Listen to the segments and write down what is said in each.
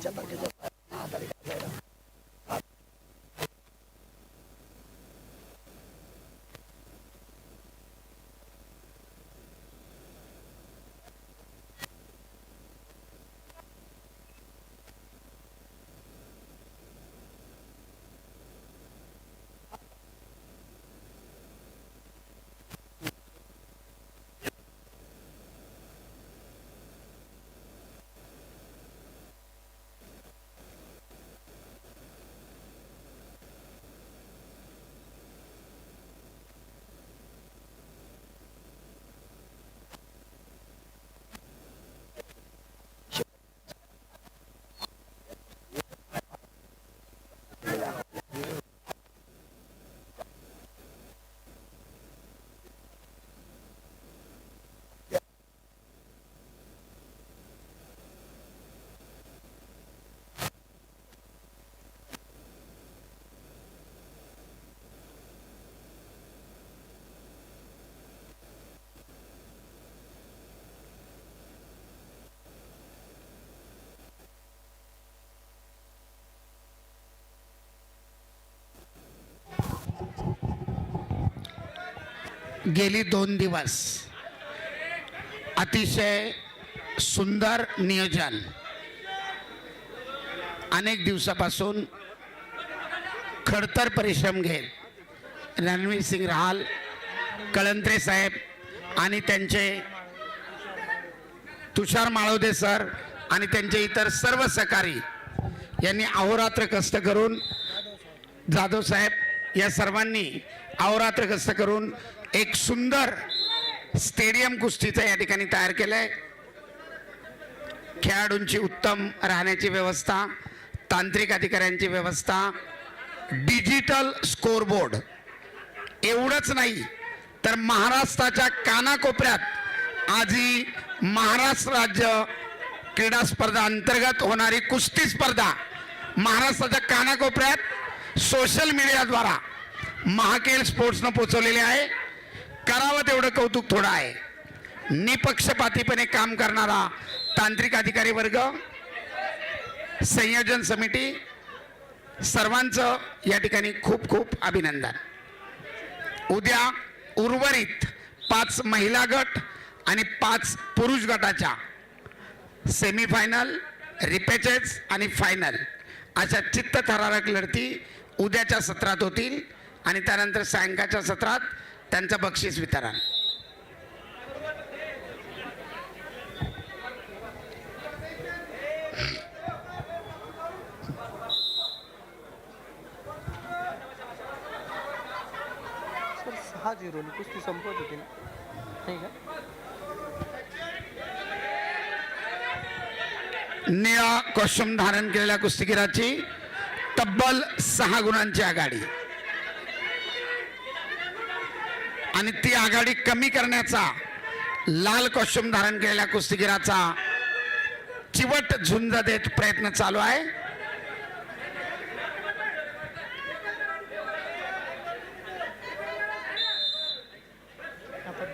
Ich habe gesagt. गेली दोन दिवस. अतिशय सुंदर नियोजन. अनेक दिवसापासून खडतर परिश्रम घेत. रणवीर सिंग रहाल कळंत्रे साहेब आणि त्यांचे तुषार माळोदे सर आणि त्यांचे इतर सर्व सहकारी यांनी अहोरात्र कष्ट करून जाधव साहेब या सर्वांनी अहोरात्र कष्ट करून एक सुंदर स्टेडियम कुस्तीचं या ठिकाणी तयार केलं आहे खेळाडूंची उत्तम राहण्याची व्यवस्था तांत्रिक अधिकाऱ्यांची व्यवस्था डिजिटल स्कोरबोर्ड एवढंच नाही तर महाराष्ट्राच्या कानाकोपऱ्यात आजही महाराष्ट्र राज्य क्रीडा स्पर्धा अंतर्गत होणारी कुस्ती स्पर्धा महाराष्ट्राच्या कानाकोपऱ्यात सोशल मीडियाद्वारा महाकेल स्पोर्ट्सनं पोचवलेली आहे. करावं तेवढं कौतुक थोडं आहे. निपक्षपातीपणे काम करणारा तांत्रिक अधिकारी वर्ग संयोजन समिती सर्वांचं या ठिकाणी खूप खूप अभिनंदन. उद्या उर्वरित पाच महिला गट आणि पाच पुरुष गटाच्या सेमीफायनल रिपेचेस आणि फायनल अशा चित्तथरारक लढती उद्याच्या सत्रात होतील आणि त्यानंतर सायंकाळच्या सत्रात त्यांचं बक्षीस वितरण. सहा झिरोनी कुस्ती संपत होती ना. नाही का? निळा कॉस्ट्युम धारण केलेल्या कुस्तीगिराची तब्बल सहा गुणांची आघाडी. आणि ती आघाडी कमी करण्याचा लाल कॉस्ट्युम धारण केलेल्या कुस्तीगिराचा चिवट झुंज देत प्रयत्न चालू आहे.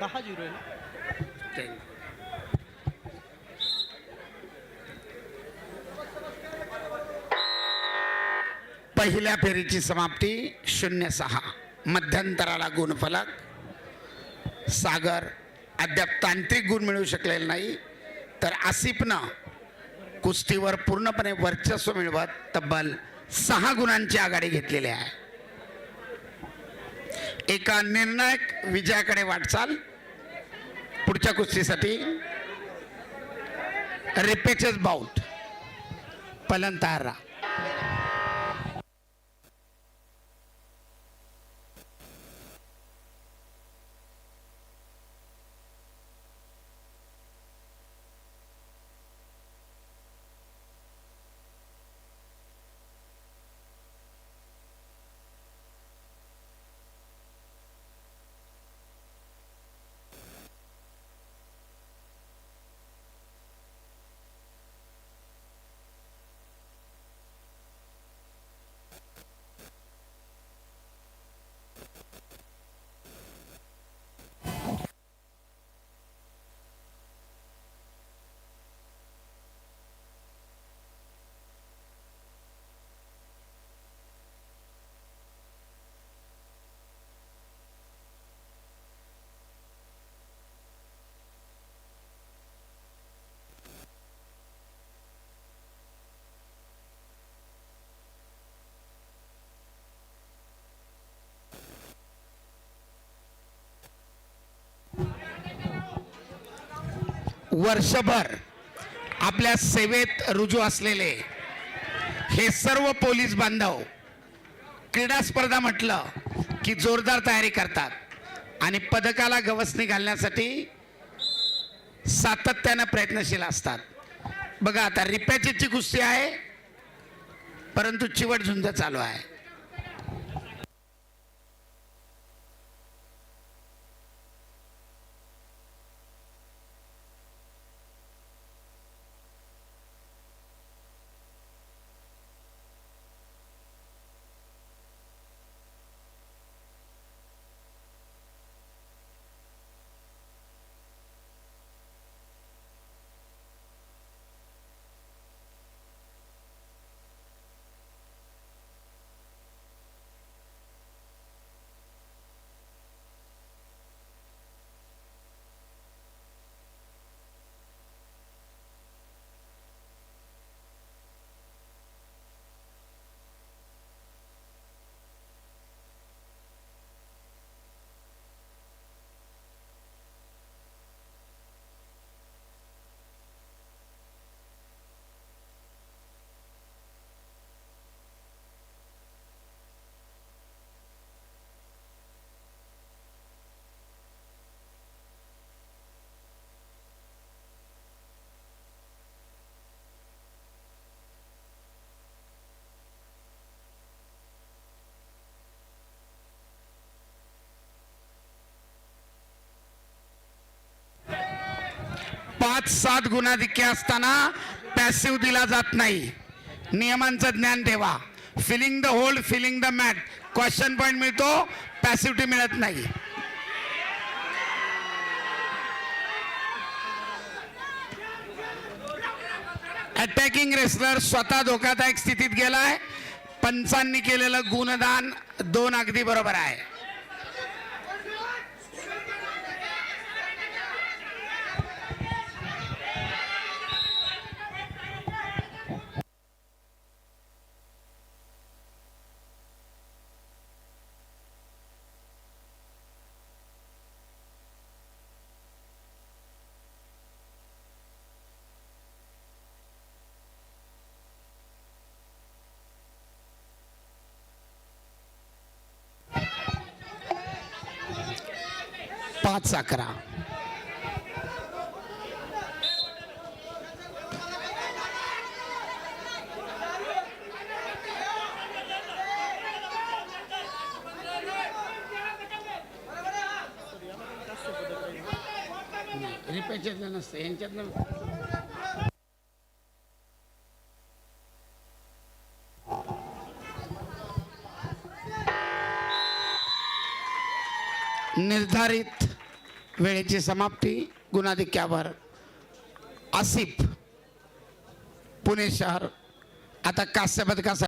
दहा झिरो पहिल्या फेरीची समाप्ती शून्य सहा. मध्यंतराला गुणफलक. सागर अद्याप तांत्रिक गुण मिळू शकलेला नाही. तर आसिफनं कुस्तीवर पूर्णपणे वर्चस्व मिळवत तब्बल सहा गुणांची आघाडी घेतलेली आहे. एका निर्णायक विजयाकडे वाटचाल. पुढच्या कुस्तीसाठी रिपेचेस बाउट पलंतारा वर्षभर आपल्या सेवेत रुजू असलेले हे सर्व पोलीस बांधव क्रीडा स्पर्धा म्हटलं की जोरदार तयारी करतात. आणि पदकाला गवसणी घालण्यासाठी सातत्यानं प्रयत्नशील असतात. बघा आता रिपॅचेची कुस्ती आहे परंतु चिवट झुंज चालू आहे. पाच सात गुणाधिक्य असताना पॅसिव्ह दिला जात नाही. नियमांचं ज्ञान ठेवा. Filling the hold filling the mat question point मिळतो पॅसिव्हिटी मिळत नाही. अटॅकिंग रेसलर स्वतः धोकादायक स्थितीत गेलाय. पंचांनी केलेलं गुणदान दोन अगदी बरोबर आहे. पाच अकरा. रिपेचेतलं नसतं यांच्यातलं निर्धारित. वेळेची समाप्ती. गुणाधिक्यावर आसिफ पुणे शहर. आता कांस्य पदकासाठी